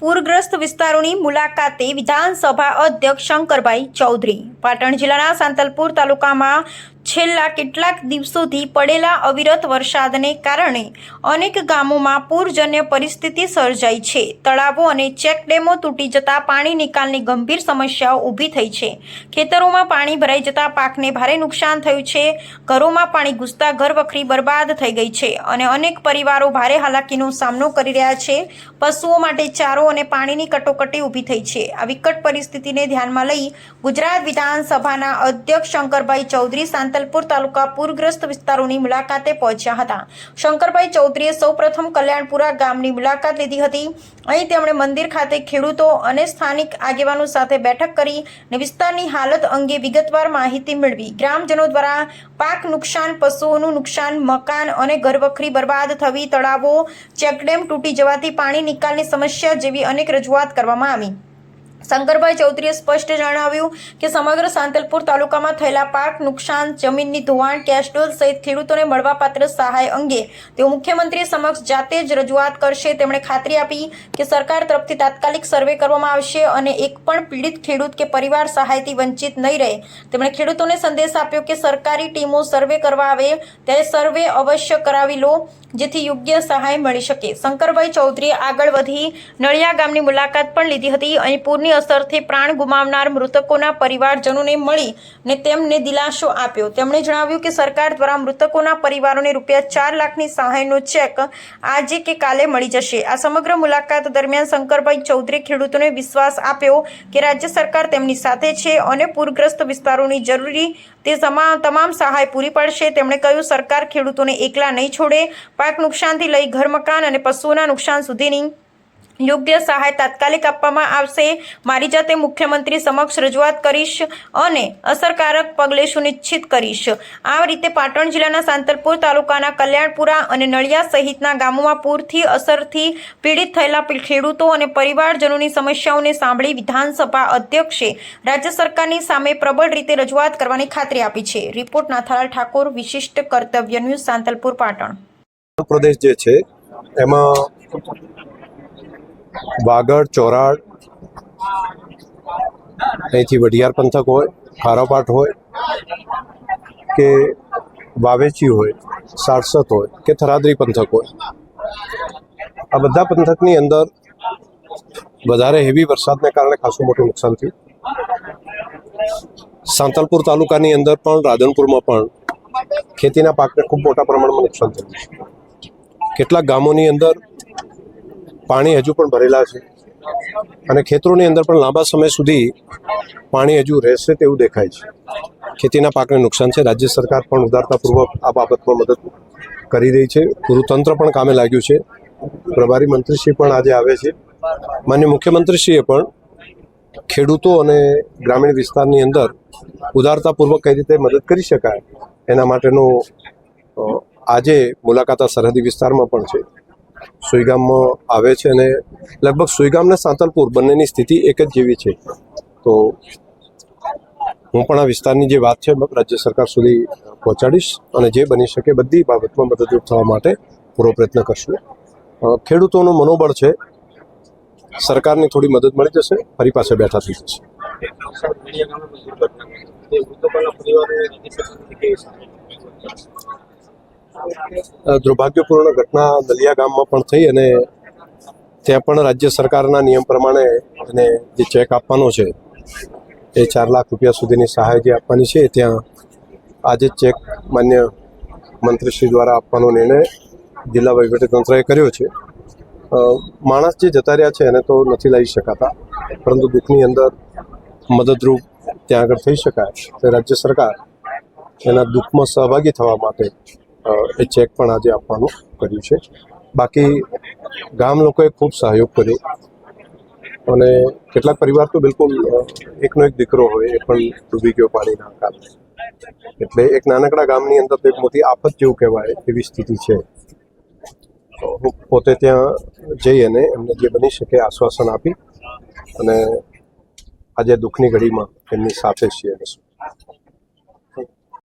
પૂરગ્રસ્ત વિસ્તારોની મુલાકાતે વિધાનસભા અધ્યક્ષ શંકરભાઈ ચૌધરી. પાટણ જિલ્લાના સાંતલપુર તાલુકામાં છેલ્લા કેટલાક દિવસોથી પડેલા અવિરત વરસાદને કારણે અનેક ગામોમાં પૂરજન્ય પરિસ્થિતિ સર્જાઈ છે. તળાવો અને ચેકડેમો તૂટી જતા પાણી નિકાલની ગંભીર સમસ્યાઓ ઊભી થઈ છે. ખેતરોમાં પાણી ભરાઈ જતા પાકને ભારે નુકસાન થયું છે. ઘરોમાં પાણી ઘૂસતા ઘર વખરી બરબાદ થઈ ગઈ છે અને અનેક પરિવારો ભારે હાલાકીનો સામનો કરી રહ્યા છે. પશુઓ માટે ચારો અને પાણીની કટોકટી ઊભી થઈ છે. આ વિકટ પરિસ્થિતિને ધ્યાનમાં લઈ ગુજરાત વિધાનસભાના અધ્યક્ષ શંકરભાઈ ચૌધરી સાંતલપુર તાલુકા પૂરગ્રસ્ત વિસ્તારોની મુલાકાતે પહોંચ્યા હતા. શંકરભાઈ ચૌધરીએ સૌપ્રથમ કલ્યાણપુરા ગામની મુલાકાત લીધી હતી. અહીં તેમણે મંદિર ખાતે ખેડૂતો અને સ્થાનિક આગેવાનો સાથે બેઠક કરી અને વિસ્તારની હાલત અંગે વિગતવાર માહિતી મેળવી. ગ્રામજનો દ્વારા પાક નુકસાન, પશુઓનું નુકસાન, મકાન અને ઘરવખરી બરબાદ, થવી, તળાવો, ચેકડેમ તૂટી જવાથી પાણી નિકાલની સમસ્યા જેવી અનેક રજૂઆત કરવામાં આવી. શંકરભાઈ ચૌધરીએ સ્પષ્ટ જણાવ્યું કે સમગ્ર સાંતલપુર તાલુકામાં થયેલા પાક નુકસાન, જમીનની ધોવાણ કેશડોલ સહિત ખેડૂતોને મળવાપાત્ર સહાય અંગે તેઓ મુખ્યમંત્રી સમક્ષ જાતે જ રજૂઆત કરશે. તેમણે ખાતરી આપી કે સરકાર તરફથી તાત્કાલિક સર્વે કરવામાં આવશે અને એક પણ પીડિત ખેડૂત કે પરિવાર સહાયથી વંચિત નહીં રહે. તેમણે ખેડૂતોને સંદેશ આપ્યો કે સરકારી ટીમો સર્વે કરવા આવે ત્યારે સર્વે અવશ્ય કરાવી લો, જેથી યોગ્ય સહાય મળી શકે. શંકરભાઈ ચૌધરીએ આગળ વધી નળિયા ગામની મુલાકાત પણ લીધી હતી. અહીં પૂરની અસરથી પ્રાણ ગુમાવનાર મૃતકોના પરિવારજનોને મળી અને તેમને દિલાસો આપ્યો. તેમણે જણાવ્યું કે સરકાર દ્વારા મૃતકોના પરિવારોને રૂપિયા ચાર લાખની સહાયનો ચેક આજે કે કાલે મળી જશે. આ સમગ્ર મુલાકાત દરમિયાન શંકરભાઈ ચૌધરી ખેડૂતોને વિશ્વાસ આપ્યો કે રાજ્ય સરકાર તેમની સાથે છે અને પૂરગ્રસ્ત વિસ્તારોની જરૂરી તે તમામ સહાય પૂરી પાડશે. તેમણે કહ્યું, સરકાર ખેડૂતોને એકલા નહીં છોડે. પાક નુકસાનથી લઈ ઘર મકાન અને પશુઓના નુકસાન સુધીની યોગ્ય સહાય તાત્કાલિક આપવામાં આવશે. મારી જાતે મુખ્યમંત્રી સમક્ષ રજૂઆત કરીશ અને અસરકારક પગલે સુનિશ્ચિત કરીશ. આ રીતે પાટણ જિલ્લાના સાંતલપુર તાલુકાના કલ્યાણપુરા અને નળિયા સહિતના ગામોમાં પૂરથી અસરથી પીડિત થયેલા ખેડૂતો અને પરિવારજનોની સમસ્યાઓને સાંભળી વિધાનસભા અધ્યક્ષે રાજ્ય સરકારની સામે પ્રબળ રીતે રજૂઆત કરવાની ખાતરી આપી છે. રિપોર્ટ નાથાલાલ ઠાકોર, વિશિષ્ટ કર્તવ્ય ન્યૂઝ સાંતલપુર, પાટણ. પ્રદેશ જે છે, એમાં વાગડ, ચોરાડ, અહીંથી વઢિયાર પંથક હોય, ખારાપાટ હોય, કે વાવેચી હોય, સારસત હોય, કે થરાદરી પંથક હોય. આ બધા પંથકની અંદર વધારે હેવી વરસાદને કારણે ખાસું મોટું નુકસાન થયું. સાંતલપુર તાલુકાની અંદર પણ, રાધનપુરમાં પણ ખેતીના પાકને ખૂબ મોટા પ્રમાણમાં નુકસાન થયું. છે કેટલાક ગામોની અંદર પાણી હજુ પણ ભરેલા છે. અને ખેતરોની અંદર પણ લાંબા સમય સુધી પાણી હજુ રહેશે તેવું દેખાય છે. ખેતીના પાકને નુકસાન છે. રાજ્ય સરકાર પણ ઉદારતાપૂર્વક આ બાબતમાં મદદ કરી રહી છે. પૂરું પણ કામે લાગ્યું છે. પ્રભારી મંત્રીશ્રી પણ આજે આવે છે. માન્ય મુખ્યમંત્રીશ્રીએ પણ ખેડૂતો અને ગ્રામીણ વિસ્તારની અંદર ઉદારતાપૂર્વક કઈ રીતે મદદ કરી શકાય એના માટેનો આજે મુલાકાત સરહદી વિસ્તારમાં પણ છે. સુઈગામમાં આવે છે અને લગભગ સુઈગામ અને સાંતલપુર બંનેની સ્થિતિ એક જ જેવી છે. તો હું પણ આ વિસ્તારની જે વાત છે, રાજ્ય સરકાર સુધી પહોંચાડીશ અને જે બની શકે બધી બાબતમાં મદદરૂપ થવા માટે પૂરો પ્રયત્ન કરશું. ખેડૂતોનું મનોબળ છે. સરકારની થોડી મદદ મળી જશે, ફરી પાસે બેઠા થઈ જશે. દુર્ભાગ્યપૂર્ણ ઘટના દલિયા ગામમાં પણ થઈ અને ત્યાં પણ રાજ્ય સરકારના નિયમ પ્રમાણે એને જે ચેક આપવાનો છે, એ ચાર લાખ રૂપિયા સુધીની સહાય જે આપવાની છે. ત્યાં આજે ચેક માન્ય મંત્રીશ્રી દ્વારા આપવાનો નિર્ણય જિલ્લા વહીવટીતંત્રએ કર્યો છે. માણસ જે જતા રહ્યા છે એને તો નથી લાવી શકાતા, પરંતુ દુઃખની અંદર મદદરૂપ ત્યાં આગળ થઈ શકાય. તો રાજ્ય સરકાર એના દુઃખમાં સહભાગી થવા માટે એ ચેક પણ આજે આપવાનું કર્યું છે. બાકી ગામ લોકોએ ખૂબ સહયોગ કર્યો. અને કેટલાક પરિવાર તો બિલકુલ એકનો એક દીકરો હોય એ પણ ડૂબી ગયો પાણીના કારણે. એટલે એક નાનકડા ગામની અંદર એક મોટી આફત જેવું કહેવાય એવી સ્થિતિ છે. હું પોતે ત્યાં જઈ અને એમને જે બની શકે આશ્વાસન આપી અને આજે દુઃખની ઘડીમાં એમની સાથે છીએ.